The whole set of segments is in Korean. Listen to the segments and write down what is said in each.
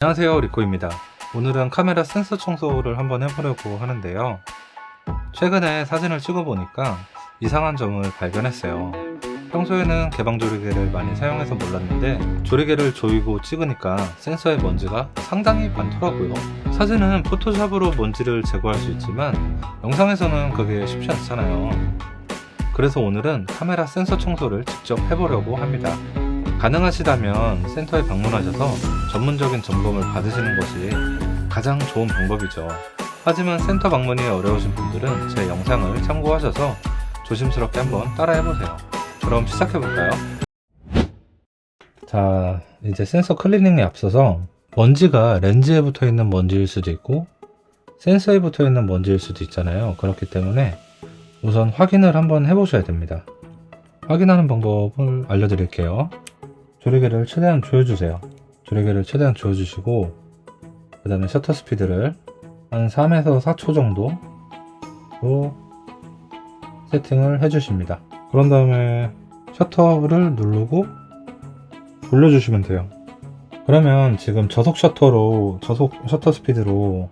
안녕하세요 리코입니다. 오늘은 카메라 센서 청소를 한번 해보려고 하는데요. 최근에 사진을 찍어보니까 이상한 점을 발견했어요. 평소에는 개방 조리개를 많이 사용해서 몰랐는데 조리개를 조이고 찍으니까 센서의 먼지가 상당히 많더라고요. 사진은 포토샵으로 먼지를 제거할 수 있지만 영상에서는 그게 쉽지 않잖아요. 그래서 오늘은 카메라 센서 청소를 직접 해보려고 합니다 가능하시다면 센터에 방문하셔서 전문적인 점검을 받으시는 것이 가장 좋은 방법이죠. 하지만 센터 방문이 어려우신 분들은 제 영상을 참고하셔서 조심스럽게 한번 따라해보세요. 그럼 시작해볼까요? 자, 이제 센서 클리닝에 앞서서 먼지가 렌즈에 붙어 있는 먼지일 수도 있고 센서에 붙어 있는 먼지일 수도 있잖아요. 그렇기 때문에 우선 확인을 한번 해보셔야 됩니다. 확인하는 방법을 알려드릴게요. 조리개를 최대한 조여주세요. 조리개를 최대한 조여주시고 그 다음에 셔터 스피드를 한 3에서 4초 정도로 세팅을 해주십니다. 그런 다음에 셔터를 누르고 돌려주시면 돼요. 그러면 지금 저속 셔터로 저속 셔터 스피드로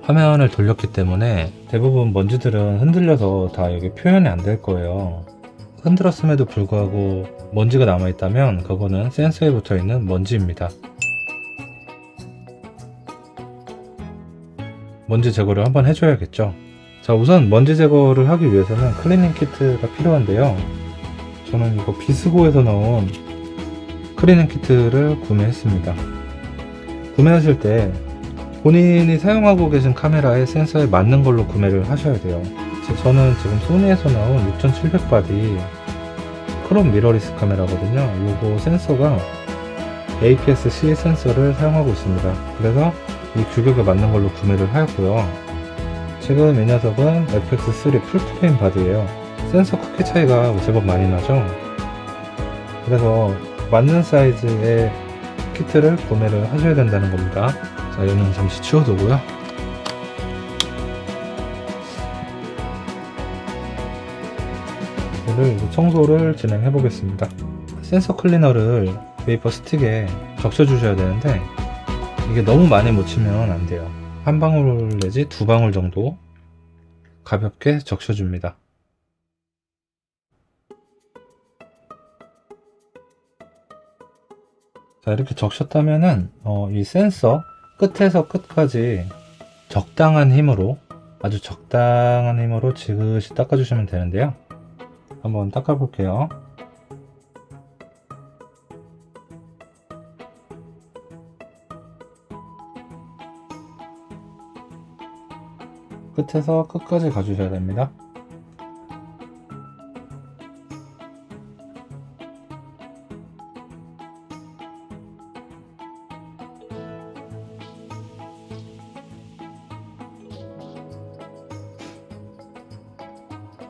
화면을 돌렸기 때문에 대부분 먼지들은 흔들려서 다 여기 표현이 안 될 거예요. 흔들었음에도 불구하고 먼지가 남아있다면 그거는 센서에 붙어 있는 먼지입니다. 먼지 제거를 한번 해줘야겠죠. 자, 우선 먼지 제거를 하기 위해서는 클리닝 키트가 필요한데요. 저는 이거 비스고에서 나온 클리닝 키트를 구매했습니다. 구매하실 때 본인이 사용하고 계신 카메라의 센서에 맞는 걸로 구매를 하셔야 돼요. 제- 저는 지금 소니에서 나온 6700 바디 크롬 미러리스 카메라거든요. 요거 센서가 APS-C 센서를 사용하고 있습니다. 그래서 이 규격에 맞는 걸로 구매를 하였고요. 지금 이 녀석은 FX3 풀프레임 바디예요. 센서 크기 차이가 제법 많이 나죠. 그래서 맞는 사이즈의 키트를 구매를 하셔야 된다는 겁니다. 자, 얘는 잠시 치워두고요. 이제 청소를 진행해 보겠습니다. 센서 클리너를 웨이퍼 스틱에 적셔 주셔야 되는데 이게 너무 많이 묻히면 안 돼요. 한 방울 내지 두 방울 정도 가볍게 적셔 줍니다. 자, 이렇게 적셨다면은 어, 이 센서 끝에서 끝까지 적당한 힘으로 아주 적당한 힘으로 지그시 닦아주시면 되는데요. 한번 닦아 볼게요. 끝에서 끝까지 가주셔야 됩니다.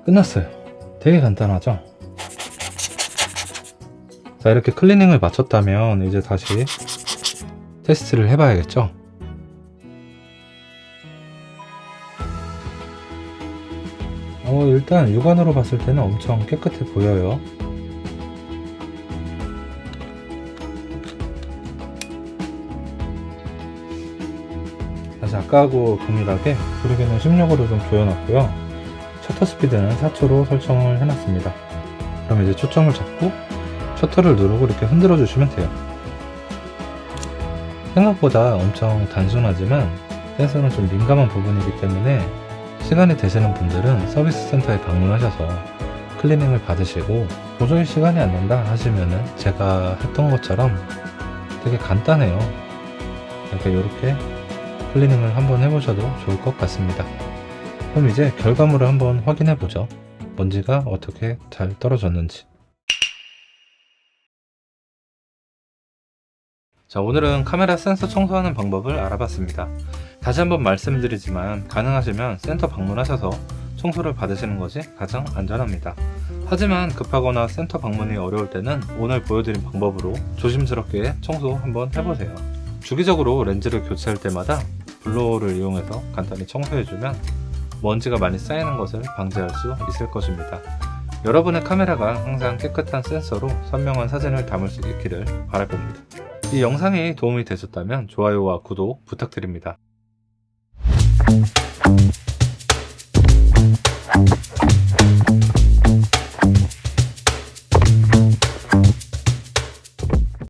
끝났어요. 되게 간단하죠? 자, 이렇게 클리닝을 마쳤다면 이제 다시 테스트를 해봐야겠죠? 어, 일단 육안으로 봤을 때는 엄청 깨끗해 보여요. 다시 아까하고 동일하게 조리개는 16으로 좀 조여놨고요. 셔터 스피드는 4초로 설정을 해놨습니다. 그럼 이제 초점을 잡고 셔터를 누르고 이렇게 흔들어 주시면 돼요. 생각보다 엄청 단순하지만 센서는 좀 민감한 부분이기 때문에 시간이 되시는 분들은 서비스 센터에 방문하셔서 클리닝을 받으시고 도저히 시간이 안 난다 하시면은 제가 했던 것처럼 되게 간단해요. 이렇게 이렇게 클리닝을 한번 해보셔도 좋을 것 같습니다. 그럼 이제 결과물을 한번 확인해 보죠. 먼지가 어떻게 잘 떨어졌는지. 자, 오늘은 카메라 센서 청소하는 방법을 알아봤습니다. 다시 한번 말씀드리지만 가능하시면 센터 방문하셔서 청소를 받으시는 것이 가장 안전합니다. 하지만 급하거나 센터 방문이 어려울 때는 오늘 보여드린 방법으로 조심스럽게 청소 한번 해보세요. 주기적으로 렌즈를 교체할 때마다 블로어를 이용해서 간단히 청소해주면 먼지가 많이 쌓이는 것을 방지할 수 있을 것입니다. 여러분의 카메라가 항상 깨끗한 센서로 선명한 사진을 담을 수 있기를 바라봅니다. 이 영상이 도움이 되셨다면 좋아요와 구독 부탁드립니다.